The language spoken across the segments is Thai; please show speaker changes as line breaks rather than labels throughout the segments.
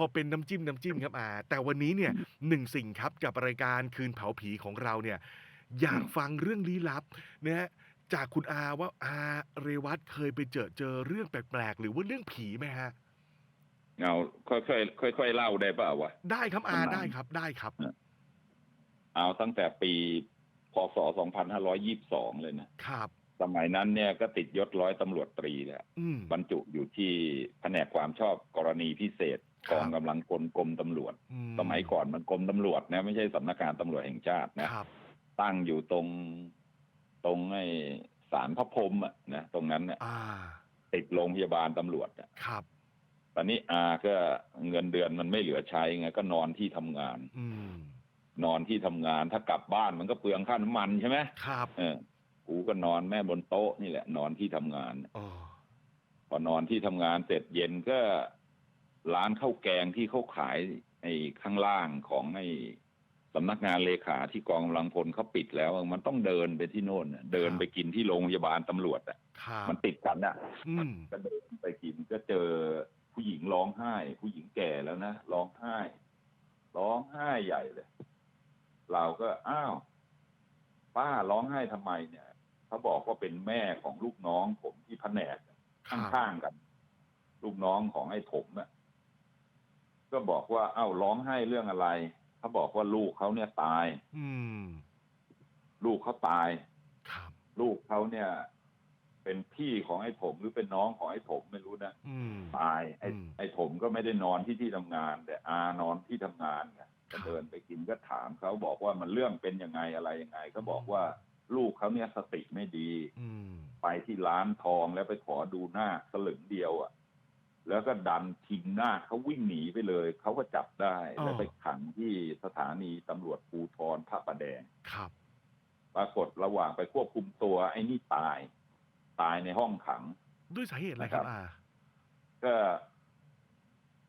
อเป็นน้ำจิ้มน้ำจิ้มครับอาแต่วันนี้เนี่ยหนึ่งสิ่งครับกับรายการคืนเผาผีของเราเนี่ยอยากฟังเรื่องลี้ลับนะฮะจากคุณอาว่าอาเรวัตเคยไปเจอเจอเรื่องแปลกๆ หรือว่าเรื่องผีไหมฮะ
เอาค่อยๆค่อยๆเล่าได้เปล่าวะ
ได้ครับอา
ประมาณ
ได้ครับได้ครับ
เอาตั้งแต่ปีพศ2522เลยนะ
ครับ
สมัยนั้นเนี่ยก็ติดยศร้อยตำรวจตรีแล้ว
อืม
บรรจุอยู่ที่แผนกความชอบกรณีพิเศษ
ครั
ก
บ
องกำลังกลกรมตำรวจ
อื
สมัยก่อนมันกรมตำรวจนะไม่ใช่สำนักงานตำรวจแห่งชาตินะ
ครับ
ตั้งอยู่ตรงตรงไอ้ศาลพระพรหมอะนะตรงนั้นเนี่ย
อ่า
ติดโรงพยาบาลตำรวจอะ
ครับ
ตอนนี้อาก็เงินเดือนมันไม่เหลือใช้ไงก็นอนที่ทำงาน
อืม
นอนที่ทำงานถ้ากลับบ้านมันก็เปลืองค่าน้ำมันใช่ไหม
ครับ
เออ กูก็นอนแม่บนโต๊ะนี่แหละ นอนที่ทำงาน
อ๋อ
พอนอนที่ทำงานเสร็จเย็นก็ร้านข้าวแกงที่เขาขายไอ้ข้างล่างของไอ้สำนักงานเลขาที่กองกำลังพลเขาปิดแล้ว มันต้องเดินไปที่โน่นน่ะเดินไปกินที่โรงพยาบาลตำรวจอะ
ครับ
มันติดกันอะ
อืม
ก็เดินไปกินก็เจอผู้หญิงร้องไห้ ผู้หญิงแก่แล้วนะร้องไห้ ร้องไห้ใหญ่เลย เราก็อ้าว ป้าร้องไห้ทำไมเนี่ย เขาบอกว่าเป็นแม่ของลูกน้องผมที่แผนก
ครับ
ข้างๆกัน ลูกน้องของไอ้ผมน่ะก็บอกว่าเอ้าร้องไห้เรื่องอะไรเขาบอกว่าลูกเขาเนี่ยตาย
อืม
ลูกเขาตาย
ครับ
ลูกเขาเนี่ย เป็นพี่ของไอ้ผมหรือเป็นน้องของไอ้ผมไม่รู้นะ
อืม
ตาย ไอ้
อืม
ไอ้ผมก็ไม่ได้นอนที่ที่ทำงาน แต่อานอนที่ทำงานไง
ครั
ก็
บ
เดินไปกินก็ถามเขาบอกว่ามันเรื่องเป็นยังไงอะไรยังไงเขาบอกว่า ลูกเขาเนี่ยสติไม่ดี
อืม
ไปที่ร้านทองแล้วไปขอดูหน้าสลึงเดียวอะ่ะ แล้วก็ดันทิ้งหน้าเขาวิ่งหนีไปเลย เขาก็จับได้
อ๋อ
แล้วไปขังที่สถานีตำรวจภูธรพระประแดง
ครับ
ปรากฏระหว่างไปควบคุมตัว ไอ้นี่ตาย ตายในห้องขัง
ด้วยสาเหตุอะไรครับ
นะครับ
อา
ก็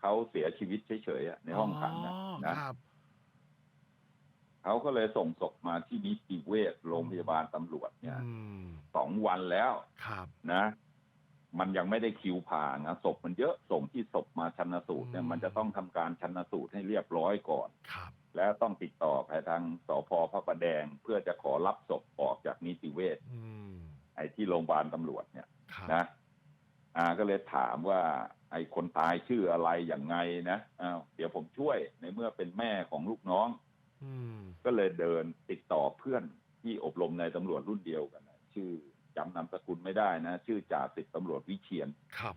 เขาเสียชีวิตเฉยๆอะในห้องขังนะนะครับ เขาก็เลยส่งศพมาที่นิติเวชโรงพยาบาลตำรวจเนี่ย
อืม
สองวันแล้ว
ครับ
นะ มันยังไม่ได้คิวผ่านะศพมันเยอะส่งที่ศพมาชันสูตรเนี่ย
อืม
มันจะต้องทำการชันสูตรให้เรียบร้อยก่อน
ครับ
แล้วต้องติดต่อไปทางสพพระประแดง เพื่อจะขอรับศพออกจากนิติเวช
อืม
ไอ้ที่โรงพยาบาลตำรวจเนี่ย
ครับ
นะอาก็เลยถามว่า ไอ้คนตายชื่ออะไรอย่างไงนะอ้าวเดี๋ยวผมช่วยในเมื่อเป็นแม่ของลูกน้อง
อืม
ก็เลยเดินติดต่อเพื่อนที่อบรมในตำรวจรุ่นเดียวกันนะชื่อจำนามสกุลไม่ได้นะ ชื่อจ่าสิบตำรวจวิเชียน
ครับ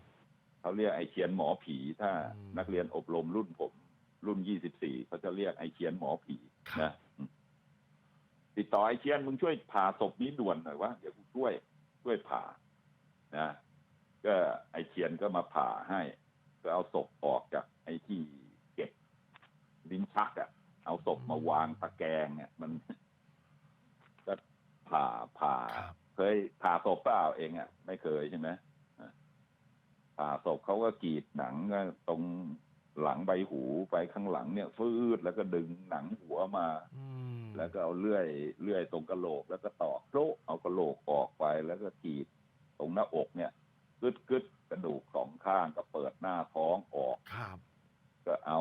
เขาเรียกไอเชียนหมอผี ถ้า
อืม
นักเรียนอบรมรุ่นผม รุ่นยี่สิบสี่เขาจะเรียกไอเชียนหมอผี
ครับ
นะอืมติดต่อไอเชียนมึงช่วยผ่าศพนี้ด่วนหน่อยวะเดี๋ยวกูช่วยช่วยผ่านะก็ไอเชียนก็มาผ่าให้ ก็เอาศพออกจากไอที่เก็บลิ้นชักอะเอาศพมา วางตะแกรงเนี่ยมันก็ผ่าผ่า
ครับ
เคยผ่าศพเปล่าเองอะไม่เคยใช่ไหมอะผ่าศพเขาก็กรีดหนังก็ตรงหลังใบหูไปข้างหลังเนี่ย ฟืดแล้วก็ดึงหนังหัวมา
อืม
แล้วก็เอาเลื่อยเลื่อยตรงกระโหลก แล้วก็ตอกโครเอากระโหลกออกไปแล้วก็กรีดตรงหน้าอกเนี่ยกึดกึดกระดูกสองข้างก็เปิดหน้าท้องออก
ครับ
ก็เอา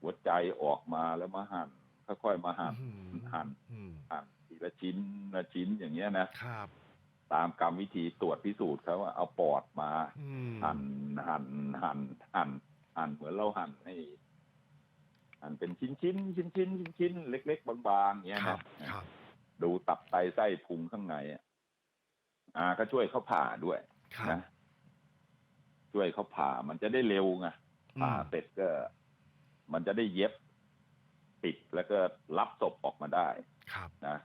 หัวใจออกมาแล้วมาหั่น ค่อยๆมาหั่น
อืม
หั่น
อืม
หั่นทีละชิ้นละชิ้นอย่างเงี้ยนะ
ครับ
ตามกรรมวิธีตรวจพิสูจน์เขาว่าเอาปอดมา
อืม
หั่นหั่นหั่นหั่นหั่นเหมือนเราหั่นให้หั่นเป็นชิ้นชิ้นชิ้นชิ้นชิ้นชิ้นๆเล็ก ๆ บางๆเงี้ย
ครั
นะ
บครับ
ดูตับไตไส้พุงข้างในอะอาก็ช่วยเขาผ่าด้วย
ครับ
นะช่วยเขาผ่ามันจะได้เร็วไงผ่า
อืม
เสร็จก็ มันจะได้เย็บ ปิดแล้วก็รับศพออกมาได้
ครับ
นะ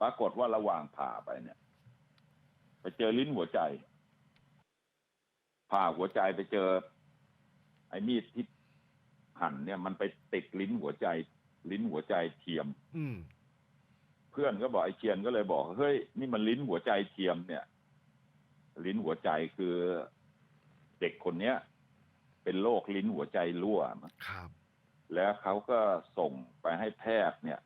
ปรากฏว่าระหว่างผ่าไปเนี่ย ไปเจอลิ้นหัวใจ ผ่าหัวใจไปเจอ ไอ้มีดที่หั่นเนี่ยมันไปติดลิ้นหัวใจ ลิ้นหัวใจเทียม
อืม
เพื่อนก็บอกไอ้เชียนก็เลยบอกเฮ้ยนี่มันลิ้นหัวใจเทียมเนี่ย ลิ้นหัวใจคือเด็กคนเนี้ย เป็นโรคลิ้นหัวใจรั่วมั้ง
ครับ
แล้วเขาก็ส่งไปให้แพทย์เนี่ย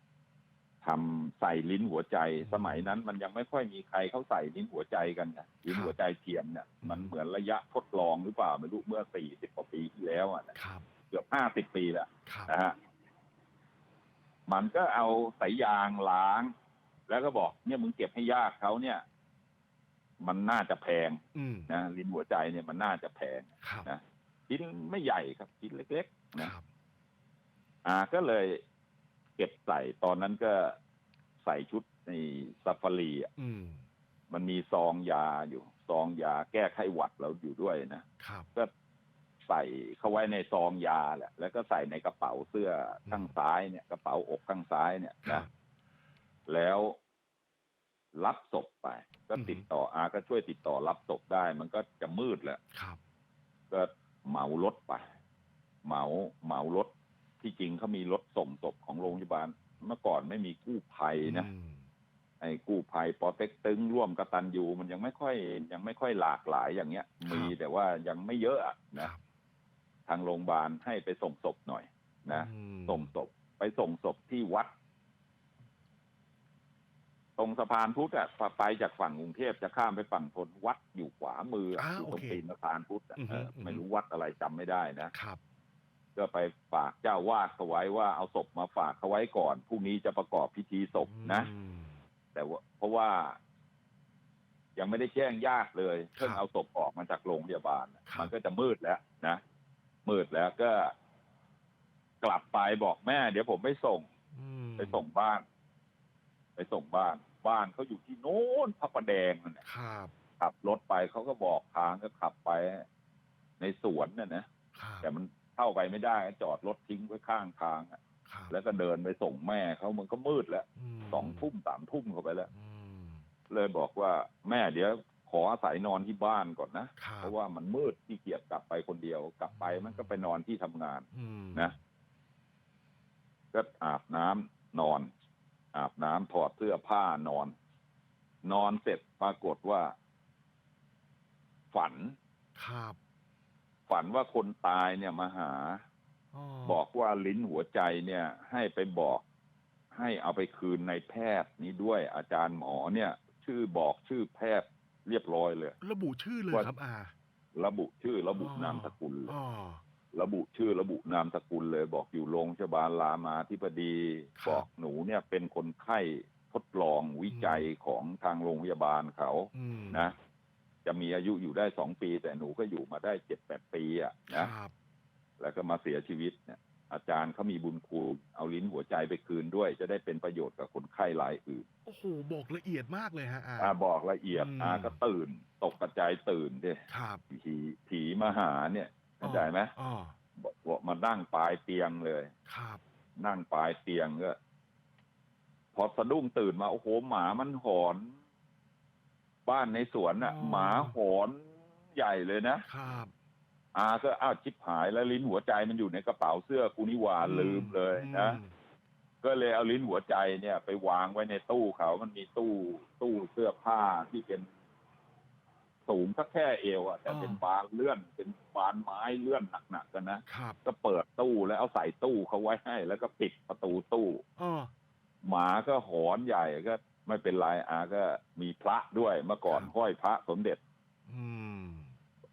ทำใส่ลิ้นหัวใจ สมัยนั้นมันยังไม่ค่อยมีใครเขาใส่ลิ้นหัวใจกันไงลิ้นหัวใจเทียมเนี่ย มันเหมือนระยะทดลองหรือเปล่าไม่รู้เมื่อสี่สิบกว่าปีที่แล้วอะนะครับกือบห้าสิบปีแล้ว
ครับ
นะฮะมันก็เอาสายยางล้าง แล้วก็บอก เนี่ยมึงเก็บให้ญาติเขาเนี่ย มันน่าจะแพง
อืม
นะลิ้นหัวใจเนี่ยมันน่าจะแพง
ครับ
นะชิ้นไม่ใหญ่ครับชิ้นเล็กๆ
ค
นะ
รับ
อ่าก็เลยเก็บใส่ตอนนั้นก็ใส่ชุดในซาฟารีอะ
อืม
มันมีซองยาอยู่ ซองยาแก้ไข้หวัดเราอยู่ด้วยนะ
ครับ
ก็ใส่เข้าไว้ในซองยาแหละ แล้วก็ใส่ในกระเป๋าเสื้อข้างซ้ายเนี่ยกระเป๋าอกข้างซ้ายเนี่ย
ครั
นะ
บ
แล้วรับศพไป ก็
อือฮึ
ติดต่ออาก็ช่วยติดต่อรับศพได้ มันก็จะมืดแล้ว
ครับ
ก็เหมารถไป เหมาเหมารถ ที่จริงเขามีรถส่งศพของโรงพยาบาล เมื่อก่อนไม่มีกู้ภัยนะ
อืม
ไอ้กู้ภัยปอเต็กตึงร่วมกตันยูมันยังไม่ค่อย ยังไม่ค่อยหลากหลายอย่างเงี้ย มีแต่ว่ายังไม่เยอะอะ
ค
นะ
รับ
ทางโรงพยาบาลให้ไปส่งศพหน่อยนะ
อืม
ส่งศพไปส่งศพที่วัด ตรงสะพานพุทธอะไปจากฝั่งกรุงเทพจะข้ามไปฝั่งทนวัดอยู่ขวามืออะ
อ่า
อยู่
โอ
ตรง
เค
ตีนสะพานพุทธอะ
อือฮึ
เออ
อือฮึ
ไม่รู้วัดอะไรจำไม่ได้นะ
ครับ
ก็ไปฝากเจ้าวาดเขาไว้ว่าเอาศพมาฝากเขาไว้ก่อนพรุ่งนี้จะประกอบพิธีศพนะ
อืม
แต่ว่าเพราะว่า ยังไม่ได้แจ้งญาติเลยเพิ่ง
ครับ
เอาศพออกมาจากโรงพยาบาล
ครับ
มันก็จะมืดแล้วนะมืดแล้วก็ กลับไปบอกแม่ เดี๋ยวผมไปส่ง
อืม
ไปส่งบ้าน ไปส่งบ้าน บ้านเขาอยู่ที่โน้นพระประแดงนั่นแหละ
ครับ
ขับรถไปเขาก็บอกทางก็ขับไปในสวนน่ะนะ
ครับ
แต่มัน เข้าไปไม่ได้จอดรถทิ้งไว้ข้างทางอะ
ครับ
แล้วก็เดินไปส่งแม่เขามันก็มืดแล้ว
ม
สองทุ่มสามทุ่มเข้าไปแล้ว
อืม
เลยบอกว่าแม่เดี๋ยวขออาศัยนอนที่บ้านก่อนนะ
ครับ
เพราะว่ามันมืดที่เกียจกลับไปคนเดียว กลับไปมันก็ไปนอนที่ทำงาน
อืม
นะ ก็อาบน้ำนอน อาบน้ำถอดเสื้อผ้านอน นอนเสร็จปรากฏว่า ฝัน
ครับ
ฝันว่าคนตายเนี่ยมาหา บอกว่าลิ้นหัวใจเนี่ย ให้ไปบอก ให้เอาไปคืนในแพทย์นี้ด้วยอาจารย์หมอเนี่ย ชื่อบอกชื่อแพทย์เรียบร้อยเลย
ระบุชื่อเลย
ว่า
ครับอา
ระบุชื่อระบุ
อ๋อ
นามสกุลเลย
อ๋อ
ระบุชื่อระบุนามสกุลเลย บอกอยู่โรงพยาบาลรามาธิบดี
ครับ
บอกหนูเนี่ยเป็นคนไข้ทดลองวิจัยของทางโรงพยาบาลเขา
อืม
นะ จะมีอายุอยู่ได้สองปี แต่หนูก็อยู่มาได้เจ็ดแปดปีอะ
ค
นะ
รับ
แล้วก็มาเสียชีวิตเนี่ย อาจารย์เขามีบุญคุณเอาลิ้นหัวใจไปคืนด้วย จะได้เป็นประโยชน์กับคนไข้รายอื่น
โอ้โหบอกละเอียดมากเลยฮะอา
อาบอกละเอียด
อืม
อาก็ตื่น ตกกระจายตื่นดิ
ครับ
ผีผีมาหาเนี่ยเข้าใจไหม
อ๋อ
บอกบอกมานั่งปลายเตียงเลย
ครับ
นั่งปลายเตียงก็พอสะดุ้งตื่นมาโอ้โหหมามันหอน บ้านในสวนน่ะหมาหอนใหญ่เลยนะ ครับ อาก็อ้าวชิบหายแล้วลิ้นหัวใจมันอยู่ในกระเป๋าเสื้อกูนิวาลืมเลยนะ
อืม
ก็เลยเอาลิ้นหัวใจเนี่ย ไปวางไว้ในตู้เขา มันมีตู้ตู้เสื้อผ้าที่เป็นสูงสักแค่เอวอะแต่เป็นบานเลื่อน เป็นบานไม้เลื่อนหนักๆกันนะ
ครับ
ก็เปิดตู้แล้วเอาใส่ตู้เขาไว้ให้ แล้วก็ปิดประตูตู้
อ๋อ
หมาก็หอนใหญ่ก็ ไม่เป็นไรอาก็มีพระด้วยเมื่อก่อน
ครับ
ห้อยพระสมเด็จ
อืม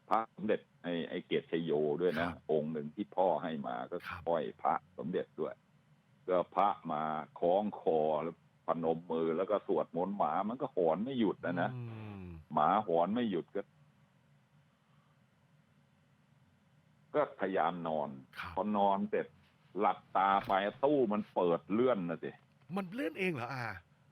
พระสมเด็จไอ้ไอ้เกียรติชโยด้วยนะครับองค์หนึ่งที่พ่อให้มาก็
ครับ
ห้อยพระสมเด็จด้วย ก็พระมาคล้องคอแล้วพนมมือแล้วก็สวดมนต์หมามันก็หอนไม่หยุดนะนะ
อืม
หมาหอนไม่หยุดก็ ก็พยายามนอน
ครับ
พอนอนเสร็จหลับตาไปตู้มันเปิดเลื่อนนะสิ
มันเล่นเองเหรออา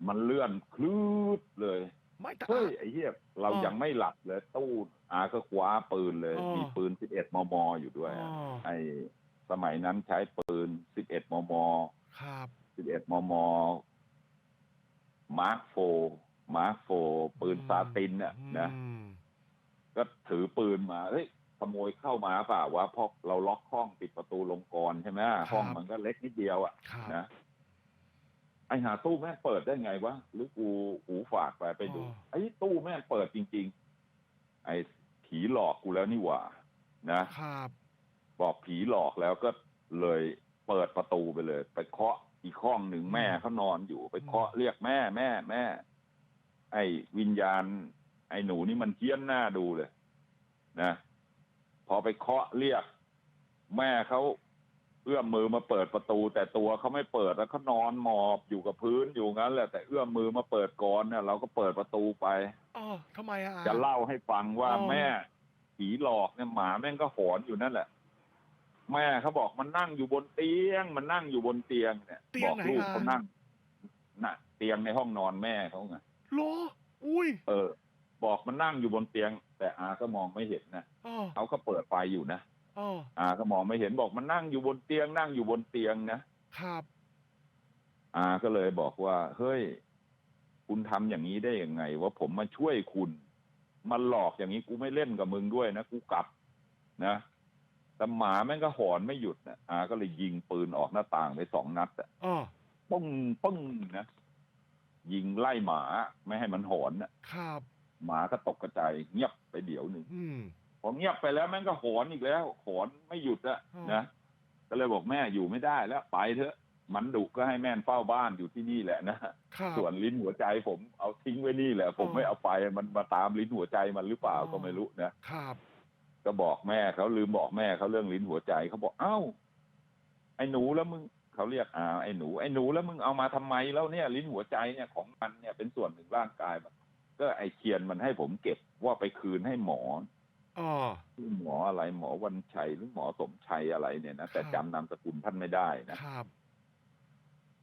มันเลื่อนคลืดเลย
ไม่แต่
เฮ้ย
อา
ไอ้เหี้ยเรา
อ๋อ
ยังไม่หลับเลยตู้อาก็คว้าปืนเลย
อ๋อ
มีปืนสิบเอ็ดมมอยู่ด้วย
อ๋อ
ไอ้สมัยนั้นใช้ปืนสิบเอ็ดมม
ครับ
สิบเอ็ดมมมาร์คโฟมาร์คโฟปืนซาตินน่ะนะ
อืม
ก็ถือปืนมาเฮ้ยขโมยเข้ามาเปล่าวะเพราะเราล็อกห้องปิดประตูลงกรใช่ไหมห้องมันก็เล็กนิดเดียวอะ
ครับ
นะ ไอหาตู้แม่งเปิดได้ไงวะหรือกูหูฝาดไปไปดู
อ๋อ
ไอ้ตู้แม่งเปิดจริง ๆ ไอ้ผีหลอกกูแล้วนี่หว่า นะ
ครับ
บอกผีหลอกแล้วก็เลยเปิดประตูไปเลย ไปเคาะอีกห้องหนึ่งแม่เขานอนอยู่ไปเคาะเรียกแม่แม่แม่ ไอ้วิญญาณ ไอ้หนูนี่มันเฮี้ยนหน้าดูเลย นะ พอไปเคาะเรียก แม่เขา เอื้อมมือมาเปิดประตูแต่ตัวเขาไม่เปิดแล้วเขานอนหมอบอยู่กับพื้นอยู่งั้นแหละแต่เอื้อมมือมาเปิดก่อนเนี่ยเราก็เปิดประตูไป
อ๋อทำไมอะอา
จะเล่าให้ฟังว่า
อ๋อ
แม่ผีหลอกเนี่ยหมาแม่งก็หอนอยู่นั่นแหละ แม่เขาบอกมันนั่งอยู่บนเตียง มันนั่งอยู่บนเตียงเนี่ย
เตีย
บ
ง
อก
ไหน
ลูก
อะ
เขานั่งน่ะ เตียงในห้องนอนแม่เขาไง
โลอุ้ย
เออ บอกมันนั่งอยู่บนเตียง แต่อาก็มองไม่เห็นนะ
อ๋อ
เขาก็เปิดไฟอยู่นะ
อ๋อ
อาก็มองไม่เห็นบอกมันนั่งอยู่บนเตียง นั่งอยู่บนเตียงนะครับอาก็เลยบอกว่า เฮ้ย คุณทำอย่างนี้ได้ยังไง ว่าผมมาช่วยคุณมันหลอกอย่างนี้กูไม่เล่นกับมึงด้วยนะกูกลับ นะแต่หมาแม่งก็หอนไม่หยุดนะอาก็เลยยิงปืนออกหน้าต่างไปสองนัดอะ
อ๋อ
ปึ้งปึ้งนะยิงไล่หมาไม่ให้มันหอนน่ะ
ครับ
หมาก็ตกกระจายเงียบไปเดี๋ยวหนึ่ง
อืม
พอเงียบไปแล้วแม่งก็หอนอีกแล้วหอนไม่หยุดอะ
อ๋อ
นะก็เลยบอกแม่อยู่ไม่ได้แล้วไปเถอะ มันดุก็ให้แม่นเฝ้าบ้านอยู่ที่นี่แหละนะครับส่วนลิ้นหัวใจผมเอาทิ้งไว้นี่แหละ ผม
อ๋อ
ไม่เอาไปมันมาตามลิ้นหัวใจมันหรือเปล่า
อ๋อ
ก็ไม่รู้นะ
ครับ
ก็บอกแม่เขาลืมบอกแม่เขาเรื่องลิ้นหัวใจเขาบอกเอ้า ไอ้หนูแล้วมึงเขาเรียกอ่าไอ้หนูไอ้หนูแล้วมึงเอามาทำไมแล้วเนี่ย ลิ้นหัวใจเนี่ยของมันเนี่ยเป็นส่วนหนึ่งร่างกายมันก็ไอ้เคียนมันให้ผมเก็บว่าไปคืนให้หมอ
อ๋อ
ชื่อหมออะไรหมอวันชัยหรือหมอสมชัยอะไรเนี่ยนะแต่
ครับ
จำนามสกุลท่านไม่ได้นะ
ครับ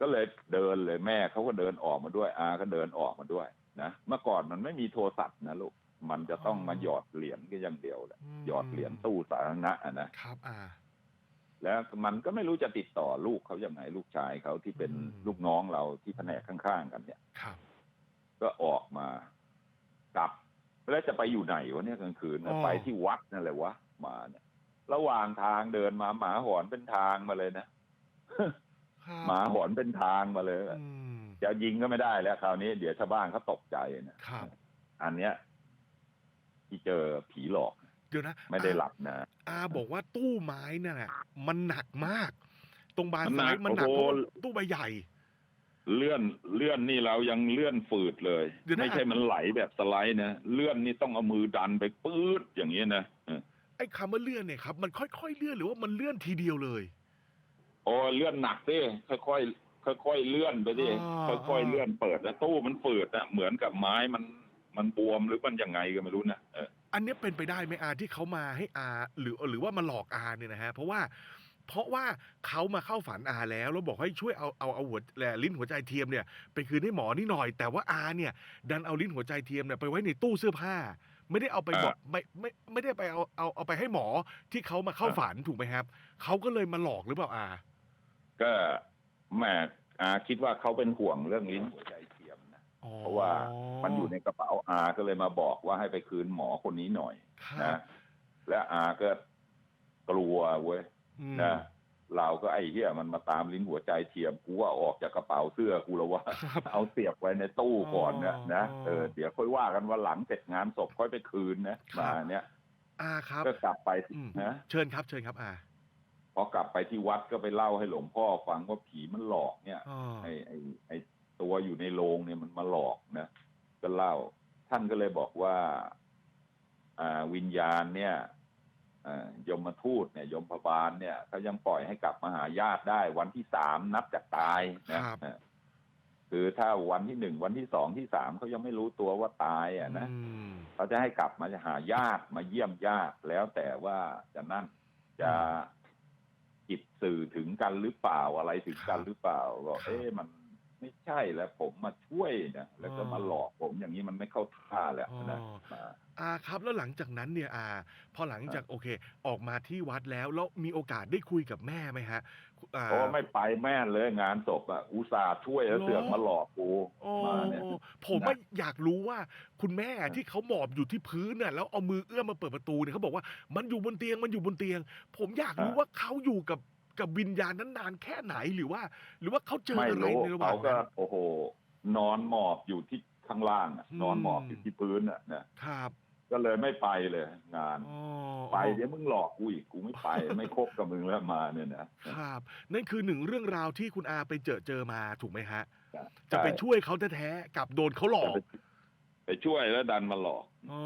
ก็เลยเดินเลยแม่เขาก็เดินออกมาด้วยอาก็เดินออกมาด้วย นะเมื่อก่อนมันไม่มีโทรศัพท์นะลูกมันจะต้องมาหยอดเหรียญก็อย่างเดียวแหละ
ม
หยอดเหรียญตู้สาธารณะอะนะครับ
อา
แล้วมันก็ไม่รู้จะติดต่อลูกเขายังไงลูกชายเขาที่เป็น
อืม
ลูกน้องเราที่แผนกข้างๆกันเนี่ย
ครับ
ก็ออกมากลับ แล้วจะไปอยู่ไหนวะเนี่ยกลางคืนน่ะไปที่วัดนั่นแหละวะมาเนี่ย ระหว่างทางเดินมาหมาหอนเป็นทางมาเลยนะ
ครับ
หมาหอนเป็นทางมาเลย
อืม
จะยิงก็ไม่ได้แล้วคราวนี้ เดี๋ยวชาวบ้านเขาตกใจนะครับอันเนี้ย ที่เจอผีหลอก
เดี๋ยวนะ
ไม่ได้
อา
หลับนะ
อาบอกว่าตู้ไม้นั่นแหละมันหนักมาก ตรงบาน
มันหนั
ซ้าย
ก
มันหนัก
โอ้
เพ
โห
ราะว่าตู้ใบใหญ่
เลื่อนเลื่อนนี่เรายังเลื่อนฝืดเลย
เดี๋ยวนะ
ไม่ใช่มันไหลแบบสไลด์นะเลื่อนนี่ต้องเอามือดันไปปื๊ดอย่างนี้ยนะเออ
ไอ้คำว่าเลื่อนเนี่ยครับมันค่อยๆเลื่อนหรือว่ามันเลื่อนทีเดียวเลย
โอ้เลื่อนหนักดิค่อยๆค่อยๆเลื่อนไปดิ
อ่า
ค่อยๆเลื่อนเปิดแล้วตู้มันฝืดนะเหมือนกับไม้มันมันบวมหรือมันยังไงก็ไม่รู้นะเออ
อันเนี้ยเป็นไปได้ไหมอาที่เขามาให้อาหรือหรือว่ามาหลอกอาเนี่ยนะฮะเพราะว่า เพราะว่าเขามาเข้าฝันอาแล้วแล้วบอกให้ช่วยเอาเอาเอาหัวแหล่ลิ้นหัวใจเทียมเนี่ยไปคืนให้หมอนี่หน่อย แต่ว่าอาเนี่ย ดันเอาลิ้นหัวใจเทียมเนี่ยไปไว้ในตู้เสื้อผ้า ไม่ได้เอาไปบอกไม่ไม่ไม่ได้ไปเอาเอาเอาไปให้หมอที่เขามาเข้าฝันถูกไหมครับเขาก็เลยมาหลอกหรือเปล่าอา
ก็แหม่อาคิดว่าเขาเป็นห่วงเรื่องลิ้นหัวใจเทียมนะ
อ๋อ
เพราะว่ามันอยู่ในกระเป๋าอาก็เลยมาบอกว่าให้ไปคืนหมอคนนี้หน่อย
ครั
นะ
บ
และอาก็กลัวเว้ย
อืม
นะเราก็ไอ้เหี้ยมันมาตามลิ้นหัวใจเทียมกูว่าออกจากกระเป๋าเสื้อกูแล้วว่า
ครับ
เอาเสียบไว้ในตู้ก่อนนะ
อ๋อ
นะเออเดี๋ยวค่อยว่ากันว่าหลังเสร็จงานศพค่อยไปคืนนะครับมาเนี่ย
อาครับ
ก็กลับไป
อืม
นะ
เชิญครับ เชิญครับอา
พอกลับไปที่วัดก็ไปเล่าให้หลวงพ่อฟังว่าผีมันหลอกเนี่ย
อ๋อ
ไอ้ไอ้ไอ้ตัวอยู่ในโรงเนี่ยมันมาหลอกนะก็เล่า ท่านก็เลยบอกว่า อ่าวิญญาณเนี่ยอ่า ยมทูตเนี่ยยมพบาลเนี่ยเขายังปล่อยให้กลับมาหาญาติได้ วันที่สามนับจากตายนะครับเออคือถ้าวันที่หนึ่งวันที่สองที่สามเขายังไม่รู้ตัวว่าตายอะนะ
อืม
เขาจะให้กลับมาหาญาติมาเยี่ยมญาติแล้วแต่ว่าจะนั่นจะจิตสื่อถึงกันหรือเปล่าอะไรถึงกันหรือเปล่าบอกเอ๊ะมัน ไม่ใช่แล้วผมมาช่วยนะแล้วก็มาหลอกผมอย่างนี้มันไม่เข้าท่าแล้วนะ
อ๋อ
มา
อาครับแล้วหลังจากนั้นเนี่ยอา พอหลังจากโอเค ออกมาที่วัดแล้วแล้วมีโอกาสได้คุยกับแม่ไหมฮะอ่า
โอ้ไม่ไปแม่นเลยงานศพอะอุตส่าห์ช่วยแล้ว
เหรอ
เสือกมาหลอกกู
โอ้
มาเนี่ย
ผมว่าอยากรู้ว่าคุณแม่
อะ
ที่เขาหมอบอยู่ที่พื้นน่ะแล้วเอามือเอื้อมมาเปิดประตูเนี่ยเขาบอกว่ามันอยู่บนเตียงมันอยู่บนเตียง ผมอยากรู้ว่าเขาอยู่กับ กับวิญญาณนั้นนานแค่ไหนหรือว่า หรือว่าเขาเจอ
ไม่
อะไร
รู้
ในระหว่า
เขา
ง
ก็
นั้น
โอ้โห นอนหมอบอยู่ที่ข้างล่างอะ
อืม
นอนหมอบอยู่ที่พื้นอะนะครับก็เลยไม่ไปเลย งาน
อ๋อ
ไปเดี๋ยวมึงหลอกกูอีกกูไม่ไป ไม่คบกับมึงแล้วมาเนี่ยนะครับ
นั่นคือหนึ่งเรื่องราวที่คุณอาไปเจอเจอมาถูกไหมฮะ
ใช่
จะไปช่วยเขาแท้ๆกับโดนเขาหลอก
ไปไปช่วยแล้วดันมาหลอก
อ๋อ